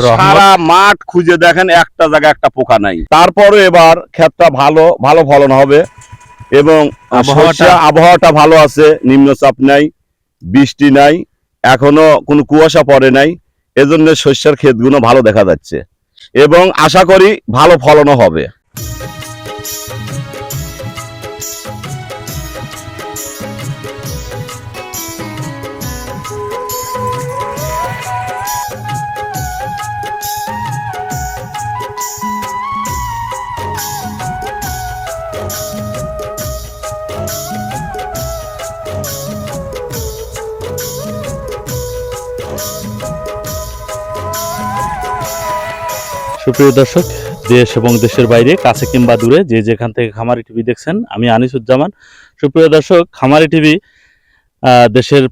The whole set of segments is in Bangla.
সারা মাঠ খুঁজে দেখেন একটা জায়গায় একটা পোকা নাই। তারপরে এবার ক্ষেতটা ভালো ভালো ফলন হবে এবং আবহাওয়াটা- আবহাওয়াটা ভালো আছে নিম্নচাপ নাই বৃষ্টি নাই এখনও কোনো কুয়াশা পড়ে নাই এজন্য শস্যের ক্ষেতগুলো ভালো দেখা যাচ্ছে। এবং আশা করি ভালো ফলনও হবে। সুপ্রিয় দর্শক, দেশ এবং দেশের বাইরে, কাছে কিংবা দূরে, যে যেখান থেকে খামারি টিভি দেখছেন, আমি আনিসুজ্জামান। সুপ্রিয় দর্শক, খামারি টিভি দেশের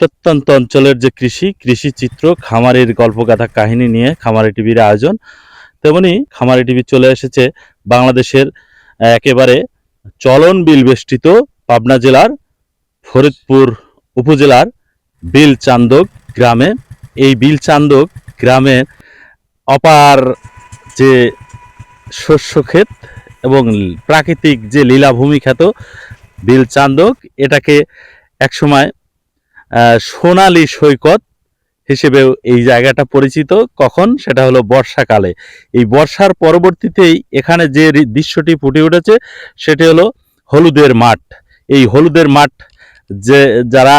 প্রত্যন্ত অঞ্চলের যে কৃষি কৃষি চিত্র, খামারের গল্পগাথা কাহিনী নিয়ে খামারি টিভির আয়োজন, তেমনি খামারি টিভি চলে এসেছে বাংলাদেশের একেবারে চলন বিল বেষ্টিত পাবনা জেলার, ফরিদপুর উপজেলার বিল চান্দক গ্রামে। এই বিল চান্দক গ্রামের অপার যে শস্য ক্ষেত এবং প্রাকৃতিক যে লীলাভূমি খ্যাত বিল চান্দক এটাকে একসময় সোনালী সৈকত হিসেবেও এই জায়গাটা পরিচিত। কখন? সেটা হলো বর্ষাকালে। এই বর্ষার পরবর্তীতেই এখানে যে দৃশ্যটি ফুটে উঠেছে, সেটি হলো হলুদের মাঠ। এই হলুদের মাঠ যে, যারা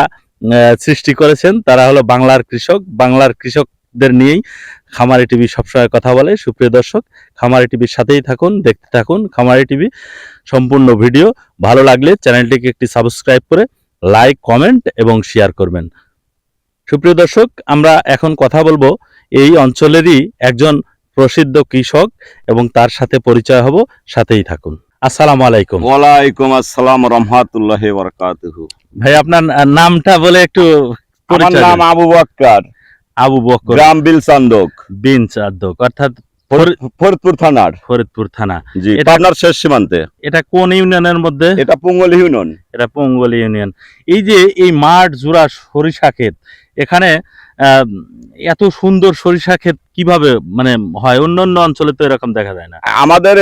সৃষ্টি করেছেন, তারা হলো বাংলার কৃষক। বাংলার কৃষকদের নিয়েই খামারি টিভি সবসময় কথা বলে। সুপ্রিয় দর্শক খামারি টিভির সাথেই থাকুন দেখতে থাকুন খামারি টিভি সম্পূর্ণ ভিডিও। ভালো লাগলে চ্যানেলটিকে একটি সাবস্ক্রাইব করে লাইক কমেন্ট এবং শেয়ার করবেন। সুপ্রিয় দর্শক আমরা এখন কথা বলব এই অঞ্চলেরই একজন প্রসিদ্ধ কৃষক এবং তার সাথে পরিচয় হব সাথেই থাকুন। আসসালামু আলাইকুম। ওয়ালাইকুম আসসালাম রহমাতুল্লাহ বরকাতুহু। ভাই আপনার নামটা বলে একটু আমার নাম। আবু বক্কর। আবু বকর গ্রাম বিল চান্দক। বিন চাদ্দক অর্থাৎ ফরিদপুর থানার। ফরিদপুর থানা। জি এটা- পাবনার শেষ সীমান্তে। এটা কোন ইউনিয়নের মধ্যে? এটা পুঙ্গল ইউনিয়ন। এটা পঙ্গল ইউনিয়ন। এই যে এই মাঠ জোড়া সরিষা ক্ষেত এখানে এত সুন্দর সরিষা ক্ষেত কীভাবে মানে হয়? অন্য অন্য অঞ্চলে তো এরকম দেখা যায় না। আমাদের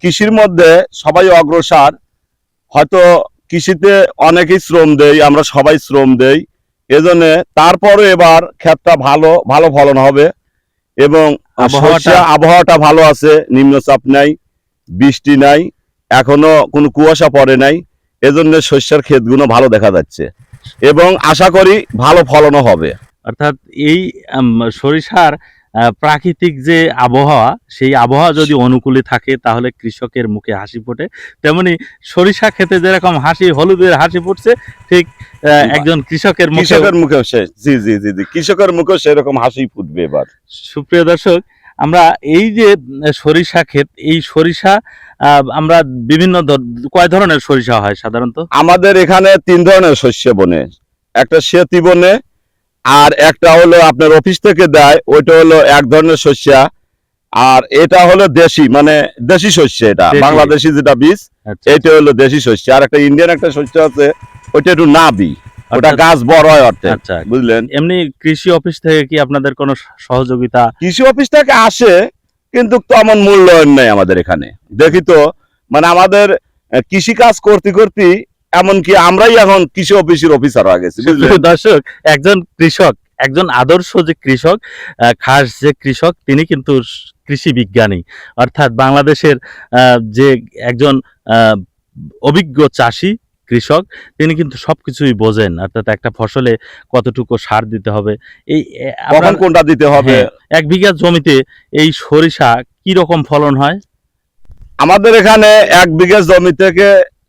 কৃষির মধ্যে সবাই অগ্রসর। হয়তো কৃষিতে অনেকেই শ্রম দেই আমরা সবাই শ্রম দেই। এজন্য তারপরে এবার ক্ষেতটা ভালো ভালো ফলন হবে এবং আবহাওয়াটা- আবহাওয়াটা ভালো আছে নিম্নচাপ নাই বৃষ্টি নাই এখনও কোনো কুয়াশা পড়ে নাই এজন্য শস্যের ক্ষেতগুলো ভালো দেখা যাচ্ছে এবং আশা করি ভালো ফলনও হবে। অর্থাৎ এই সরিষার প্রাকৃতিক যে আবহাওয়া সেই আবহাওয়া যদি অনুকূলে থাকে তাহলে কৃষকের মুখে হাসি ফোটে। তেমনি সরিষা খেতে যেরকম হাসি হলুদের হাসি ফুটছে ঠিক একজন কৃষকের মুখে কৃষকের মুখেও সে জি জি জি জি কৃষকের মুখেও সেরকম হাসি ফুটবে এবার। সুপ্রিয় দর্শক আমরা এই যে সরিষা ক্ষেত এই সরিষা আমরা বিভিন্ন ধর- কয় ধরনের সরিষা হয় সাধারণত? আমাদের এখানে তিন ধরনের শস্য বনে। একটা সেতি বনে আর একটা হলো আপনার অফিস থেকে দেয় ওইটা হলো এক ধরনের শস্য। আর এটা হলো দেশি মানে দেশি শস্য এটা বাংলাদেশি যেটা বীজ আচ্ছা, এটা হলো দেশি শস্য। আর একটা ইন্ডিয়ান একটা শস্য আছে ওইটা একটু না বি ওটা গাছ বড় হয় অর্থে আচ্ছা। বুঝলেন? এমনি কৃষি অফিস থেকে কি আপনাদের কোনো সহযোগিতা? কৃষি অফিস থেকে আসে কিন্তু তেমন মূল্যায়ন নেই আমাদের এখানে। দেখি তো মানে আমাদের কৃষি কাজ করতে করতে এমনকি আমরাই এখন কৃষি অফিসের অফিসার হয়ে গেছি দর্শক একজন কৃষক একজন আদর্শ যে কৃষক খাস যে কৃষক তিনি কিন্তু কৃষি বিজ্ঞানী। অর্থাৎ বাংলাদেশের যে একজন অভিজ্ঞ চাষি কৃষক তিনি কিন্তু সবকিছুই বোঝেন। অর্থাৎ একটা ফসলে কতটুকু সার দিতে হবে এই কখন কোনটা দিতে হবে? হ্যাঁ, এক বিঘা জমিতে এই সরিষা কি রকম ফলন হয়? আমাদের এখানে এক বিঘা জমি থেকে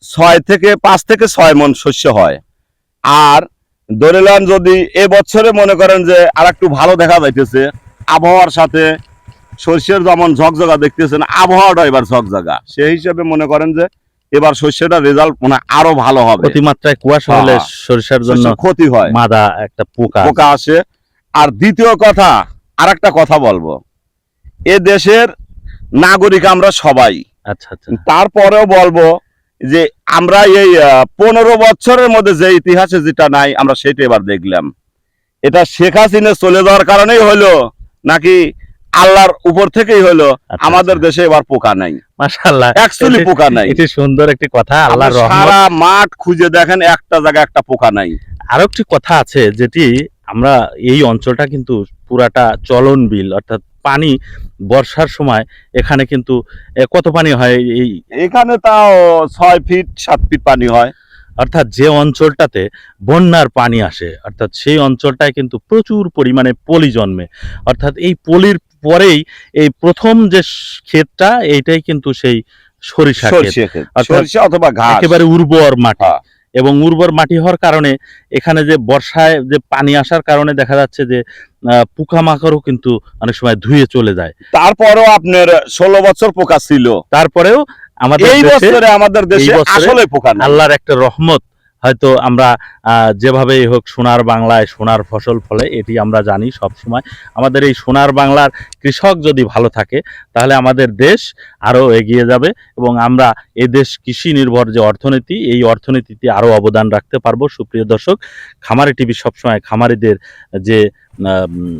ছয় থেকে পাঁচ থেকে ছয় মন শস্য হয়। আর ধরে নেন যদি এবছরে মনে করেন যে আর একটু ভালো দেখা যাইতেছে আবহাওয়ার সাথে শস্যের যেমন ঝকঝকা দেখতেছেন আবহাওয়াটা এবার ঝকঝকা। সেই হিসেবে মনে করেন যে এবার শস্যটা রেজাল্ট মানে আরও ভালো হবে। অতিমাত্রায় কুয়াশা হলে হ্যাঁ। সরিষার জন্য ক্ষতি হয়। মাদা একটা পোকা। পোকা আসে। আর দ্বিতীয় কথা আর একটা কথা বলব। এ দেশের নাগরিক আমরা সবাই। আচ্ছা আচ্ছা। তারপরেও বলব যে আমরা এই পনেরো বছরের মধ্যে যে ইতিহাসে যেটা নাই আমরা সেটা এবার দেখলাম। এটা শেখ হাসিনা চলে যাওয়ার কারণেই হলো নাকি আল্লাহর উপর থেকেই হলো আচ্ছা, আমাদের দেশে এবার পোকা নাই। মাশাআল্লাহ। অ্যাকচুয়ালি পোকা নাই। এটি সুন্দর একটি কথা আল্লাহর রহমত। সারা মাঠ খুঁজে দেখেন একটা জায়গায় একটা পোকা নাই। আরও একটি কথা আছে যেটি আমরা এই অঞ্চলটা কিন্তু পুরাটা চলন বিল অর্থাৎ পানি বর্ষার সময় এখানে কিন্তু কত পানি হয় এই এখানে তাও ছয় ফিট সাত ফিট পানি হয়। অর্থাৎ যে অঞ্চলটাতে বন্যার পানি আসে অর্থাৎ সেই অঞ্চলটায় কিন্তু প্রচুর পরিমাণে পলি জন্মে। অর্থাৎ এই পলির পরেই এই প্রথম যে ক্ষেতটা এইটাই কিন্তু সেই সরিষা ক্ষেত। সরষে অথবা ঘাস। একেবারে উর্বর মাটি। হ্যাঁ। এবং উর্বর মাটি হওয়ার কারণে এখানে যে বর্ষায় যে পানি আসার কারণে দেখা যাচ্ছে যে আহ, পোকামাকড়ও কিন্তু অনেক সময় ধুয়ে চলে যায়। তারপরও আপনার ষোলো বছর পোকা ছিল। তারপরেও আমাদের এই বছরে আমাদের দেশে আসলে পোকা আল্লাহর একটা রহমত হয়তো আমরা যেভাবেই হোক সোনার বাংলায় সোনার ফসল ফলে এটি আমরা জানি সব সময় আমাদের এই সোনার বাংলার কৃষক যদি ভালো থাকে তাহলে আমাদের দেশ আরও এগিয়ে যাবে এবং আমরা এই দেশ কৃষি নির্ভর যে অর্থনীতি এই অর্থনীতিতে আরও অবদান রাখতে পারব। সুপ্রিয় দর্শক খামারি টিভি সবসময় খামারিদের যে আহ, উম,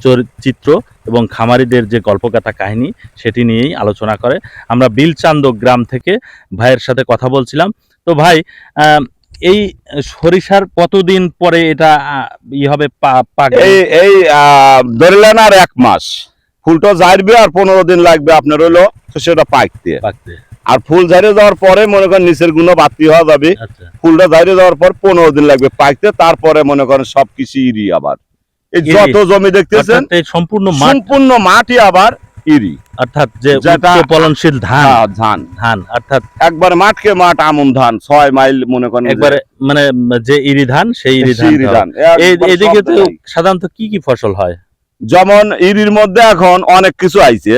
চরি- চিত্র এবং খামারিদের যে গল্পকথা কাহিনী সেটি নিয়েই আলোচনা করে। আমরা বিলচান্দ গ্রাম থেকে ভাইয়ের সাথে কথা বলছিলাম। তো ভাই এই সরিষার কতদিন পরে এটা ই হবে এই এই ধরলেন আর এক মাস। ফুলটা ঝাড়বে আর পনেরো দিন লাগবে আপনার হলো সেটা পাকতে। পাকতে। আর ফুল ঝাড়ে যাওয়ার পরে মনে করেন নিচের গুণ বাতি হওয়া যাবে। আচ্ছা। ফুলটা ঝাড়ে যাওয়ার পর পনেরো দিন লাগবে পাকতে তারপরে মনে করেন সবকিছু ইরি আবার। এই যত জমি দেখতেছেন এই সম্পূর্ণ সম্পূর্ণ মাটি আবার ইরি। অর্থাৎ যে ফলনশীল ধান। হ্যাঁ, ধান। ধান অর্থাৎ একবার মাঠকে মাঠ আমন ধান ছয় মাইল মনে করেন একবারে মানে যে ইরি ধান সেই ইরি ধান এদিকে তো সাধারণত কি কি ফসল হয়? যেমন ইরির মধ্যে এখন অনেক কিছু আইছে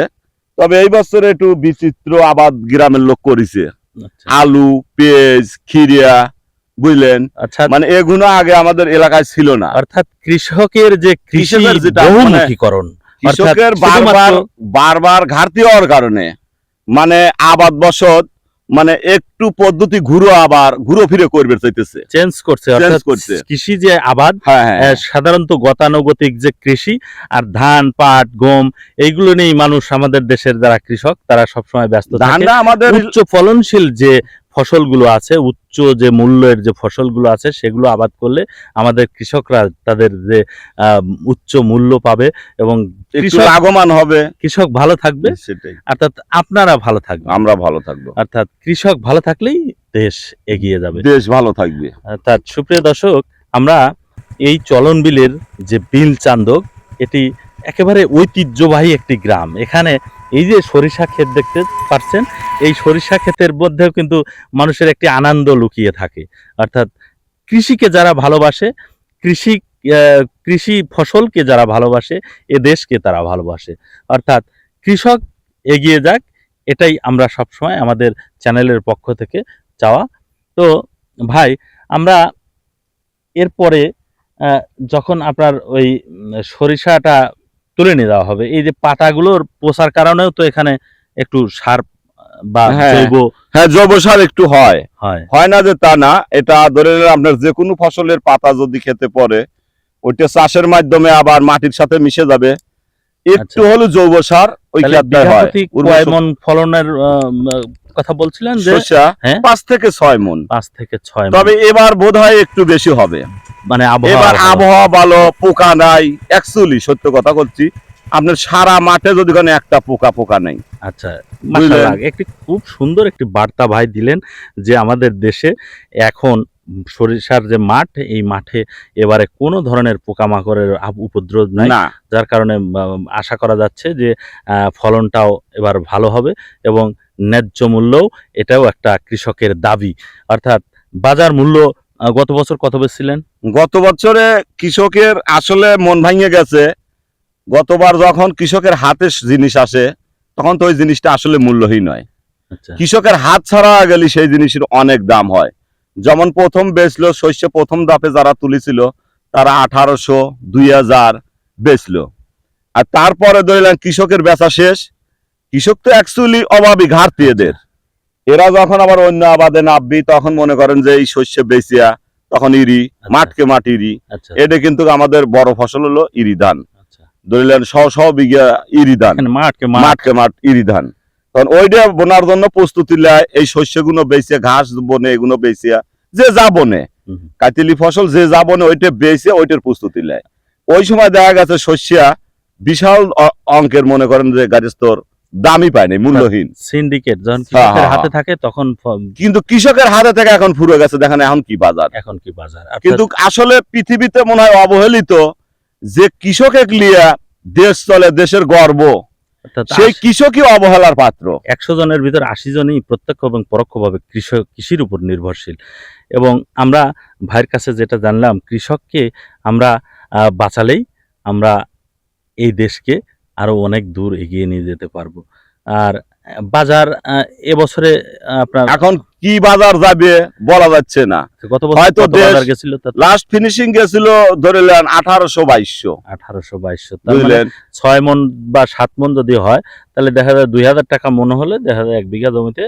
তবে এই বছর একটু বিচিত্র আবাদ গ্রামের লোক করেছে। আচ্ছা। আলু পেঁয়াজ খিরিয়া বুঝলেন? আচ্ছা মানে এগুলো আগে আমাদের এলাকায় ছিল না। অর্থাৎ কৃষকের যে কৃষি কৃষকের যেটা মানে বহুমুখীকরণ। কৃষকের বারবার বারবার ঘাটতি হওয়ার কারণে মানে আবাদ বসত মানে একটু পদ্ধতি ঘুরো আবার ঘুরো ফিরে করবে চাইতেছে। চেঞ্জ করছে। কৃষি যে আবাদ হ্যাঁ হ্যাঁ আহ, সাধারণত গতানুগতিক যে কৃষি আর ধান পাট গম এইগুলো নিয়েই মানুষ আমাদের দেশের যারা কৃষক তারা সবসময় ব্যস্ত ধানটা আমাদের উচ্চ ফলনশীল যে ফসলগুলো আছে উচ্চ যে মূল্যের যে ফসলগুলো আছে সেগুলো আবাদ করলে আমাদের কৃষকরা তাদের যে উচ্চ মূল্য পাবে এবং কৃষক আগমান হবে। কৃষক ভালো থাকবে। সেটাই। অর্থাৎ আপনারা ভালো থাকবে আমরা ভালো থাকব। অর্থাৎ কৃষক ভালো থাকলেই দেশ এগিয়ে যাবে। দেশ ভালো থাকবে। অর্থাৎ সুপ্রিয় দর্শক আমরা এই চলন বিলের যে বিল চান্দক এটি একেবারে ঐতিহ্যবাহী একটি গ্রাম। এখানে এই যে সরিষা ক্ষেত দেখতে পাচ্ছেন এই সরিষা ক্ষেতের মধ্যেও কিন্তু মানুষের একটি আনন্দ লুকিয়ে থাকে। অর্থাৎ কৃষিকে যারা ভালোবাসে, কৃষি কৃষি ফসলকে যারা ভালোবাসে, এ দেশকে তারা ভালোবাসে। অর্থাৎ কৃষক এগিয়ে যাক, এটাই আমরা সবসময় আমাদের চ্যানেলের পক্ষ থেকে চাওয়া। তো ভাই, আমরা এরপরে যখন আপনার ওই সরিষাটা তুলে নিয়ে যাওয়া হবে, এই যে পাতাগুলোর পোষার কারণেও তো এখানে একটু সার বা হ্যাঁ। জৈব হ্যাঁ জৈব সার একটু হয়। হয়। হয় না যে তা না এটা ধরে আপনার যে কোনো ফসলের পাতা যদি খেতে পড়ে ওইটা চাষের মাধ্যমে আবার মাটির সাথে মিশে যাবে। একটু আচ্ছা। হলো জৈব সার ওই ক্ষেত্রে হয়। মন ফলনের কথা বলছিলেন যে হ্যাঁ? পাঁচ থেকে ছয় মন। পাঁচ থেকে ছয় তবে এবার বোধ হয় একটু বেশি হবে। মানে এবার আবহাওয়া ভালো। আবহাওয়া ভালো পোকা নাই অ্যাকচুয়ালি সত্য কথা বলছি। আপনার সারা মাঠে যদি কোনো একটা পোকা পোকা নেই। আচ্ছা একটি খুব সুন্দর একটি বার্তা ভাই দিলেন যে আমাদের দেশে এখন সরিষার যে মাঠ এই মাঠে এবারে কোনো ধরনের পোকামাকড়ের উপদ্রব নাই। না। যার কারণে আশা করা যাচ্ছে যে ফলনটাও এবার ভালো হবে এবং ন্যায্য মূল্যও এটাও একটা কৃষকের দাবি। অর্থাৎ বাজার মূল্য গত বছর কত বেচছিলেন? গত বছরে কৃষকের আসলে মন ভাঙে গেছে। গতবার যখন কৃষকের হাতে জিনিস আসে তখন তো ওই জিনিসটা আসলে মূল্যহীন হয় আচ্ছা। কৃষকের হাত ছাড়া গেলে সেই জিনিসের অনেক দাম হয়। যেমন প্রথম বেচলো শস্য প্রথম দাপে যারা তুলেছিল তারা আঠারোশো দুই হাজার বেচলো। আর তারপরে ধরলেন কৃষকের বেচা শেষ। কৃষক তো অ্যাকচুয়ালি অভাবী ঘাটতি এদের। এরা যখন আবার অন্য আবাদে নামবি তখন মনে করেন যে এই শস্য বেচিয়া তখন ইরি মাঠকে মাঠ ইরি। আচ্ছা। এটা কিন্তু আমাদের বড় ফসল হলো ইরি ধান। আচ্ছা ধরিলেন শ শ বিঘা ইরি ধান। মাঠকে মাঠ। মাঠকে মাঠ ইরি ধান। তখন ওইটা বোনার জন্য প্রস্তুতি নেয় এই শস্যগুলো বেচে ঘাস বনে এগুলো বেচে যে যা বনে। কাতিলি ফসল যে যা বনে ওইটা বেচে ওইটার প্রস্তুতি নেয়। ওই সময় দেখা গেছে শস্যা বিশাল অঙ্কের মনে করেন যে গাড়িস্তর দামি পায়নি মূল্যহীন। সিন্ডিকেট যখন হ্যাঁ, কৃষকের হ্যাঁ, হাতে থাকে তখন কিন্তু কৃষকের হাতে থেকে এখন ফুরে গেছে দেখেন এখন কি বাজার। এখন কি বাজার? কিন্তু আসলে পৃথিবীতে মনে হয় অবহেলিত যে কৃষকে লিয়া দেশ চলে দেশের গর্ব সেই কৃষকই অবহেলার পাত্র। একশো জনের ভিতর আশি জনই প্রত্যক্ষ এবং পরোক্ষভাবে কৃষক কৃষির উপর নির্ভরশীল। এবং আমরা ভাইয়ের কাছে যেটা জানলাম কৃষককে আমরা বাঁচালেই আমরা এই দেশকে আরও অনেক দূর এগিয়ে নিয়ে যেতে পারব। আর বাজার এবছরে আপনার এখন কি বাজার যাবে বলা যাচ্ছে না। হয়তো বাজার গেছিল লাস্ট ফিনিশিং গেছিল ধরিলেন আঠারোশো বাইশশো। আঠারোশো বাইশশো মানে বুঝলেন? ছয় মন বা সাত মন যদি হয় তাহলে দেখা যায় দুই হাজার টাকা মন হলে দেখা যায় এক বিঘা জমিতে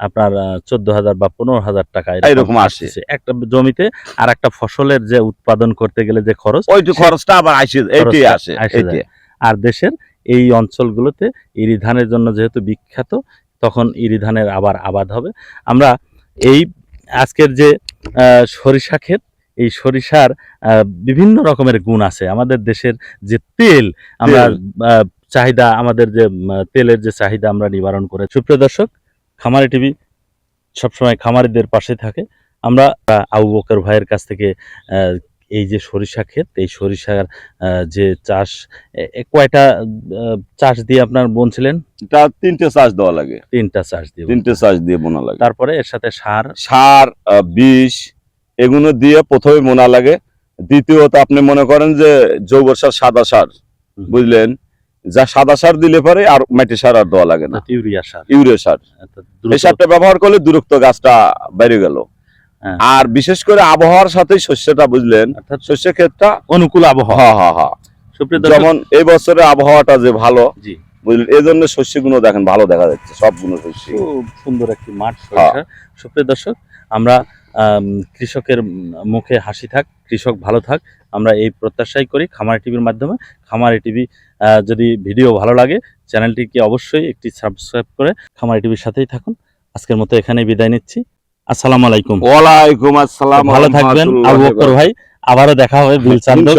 আপনার চোদ্দ হাজার বা পনেরো হাজার টাকা এরকম আসে। আসছে। একটা জমিতে আর একটা ফসলের যে উৎপাদন করতে গেলে যে খরচ ওইটু খরচটা আবার আসে আসে আসে আর দেশের এই অঞ্চলগুলোতে ইরি ধানের জন্য যেহেতু বিখ্যাত তখন ইরি ধানের আবার আবাদ হবে। আমরা এই আজকের যে সরিষা ক্ষেত এই সরিষার বিভিন্ন রকমের গুণ আছে। আমাদের দেশের যে তেল আমরা চাহিদা আমাদের যে তেলের যে চাহিদা আমরা নিবারণ করে। সুপ্রিয় দর্শক খামারি টিভি সবসময় খামারিদের পাশে থাকে। আমরা আবু বকর ভাইয়ের কাছ থেকে এই যে সরিষা ক্ষেত এই সরিষার যে চাষ কয়টা চাষ দিয়ে আপনার বলছিলেন এটা তিনটে চাষ দেওয়া লাগে। তিনটা চাষ দিয়ে তিনটে চাষ দিয়ে বোনা লাগে। তারপরে এর সাথে সার? সার বিষ এগুলো দিয়ে প্রথমে মোনা লাগে। দ্বিতীয়ত আপনি মনে করেন যে জৈব সার সাদা সার বুঝলেন? যা সাদা সার দিলে পরে আর মাটি সার আর দেওয়া লাগে না। ইউরিয়া সার। ইউরিয়া সার। এই সারটা ব্যবহার করলে দূরত্ব গাছটা বেড়ে গেল। আর বিশেষ করে আবহাওয়ার সাথে শস্যটা বুঝলেন অর্থাৎ শস্য ক্ষেতটা অনুকূল আবহাওয়া। হ্যাঁ হ্যাঁ হ্যাঁ। যেমন এই বছরের আবহাওয়াটা যে ভালো বুঝলেন এই জন্য শস্যগুলো দেখেন ভালো দেখা যাচ্ছে সবগুলো শস্য খুব সুন্দর একটি মাঠ হ্যাঁ। সুপ্রিয় দর্শক আমরা আম, কৃষকের মুখে হাসি থাক কৃষক ভালো থাক আমরা এই প্রত্যাশাই করি খামারি টিভির মাধ্যমে। খামারি টিভি যদি ভিডিও ভালো লাগে চ্যানেলটিকে অবশ্যই একটি সাবস্ক্রাইব করে খামারি টিভির সাথেই থাকুন। আজকের মতো এখানেই বিদায় নিচ্ছি। আসসালামু আলাইকুম। ওয়ালাইকুম আসসালাম ভালো থাকবেন আবু বকর ভাই। আবারও দেখা হবে বিল চান্দক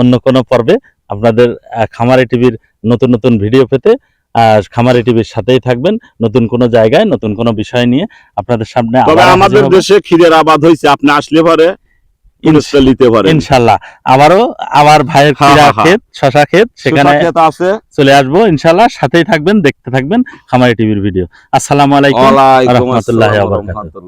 অন্য কোনো পর্বে। আপনাদের খামারি টিভির নতুন নতুন ভিডিও পেতে আহ, খামারি টিভির সাথেই থাকবেন। নতুন কোনো জায়গায় নতুন কোনো বিষয় নিয়ে আপনাদের সামনে তবে আমাদের। দেশে ক্ষীরের আবাদ হয়েছে আপনি আসলে পারে ইনস্টা নিতে পারেন ইনশাল্লাহ আবারও আমার ভাইয়ের ক্রীড়া। ক্ষেত শশা ক্ষেত সেখানে আছে চলে আসব ইনশাল্লাহ সাথেই থাকবেন দেখতে থাকবেন খামারি টিভির ভিডিও আসসালামু আলাইকুম ওয়া। রহমতুল্লাহি ওয়া বারাকাতুহু।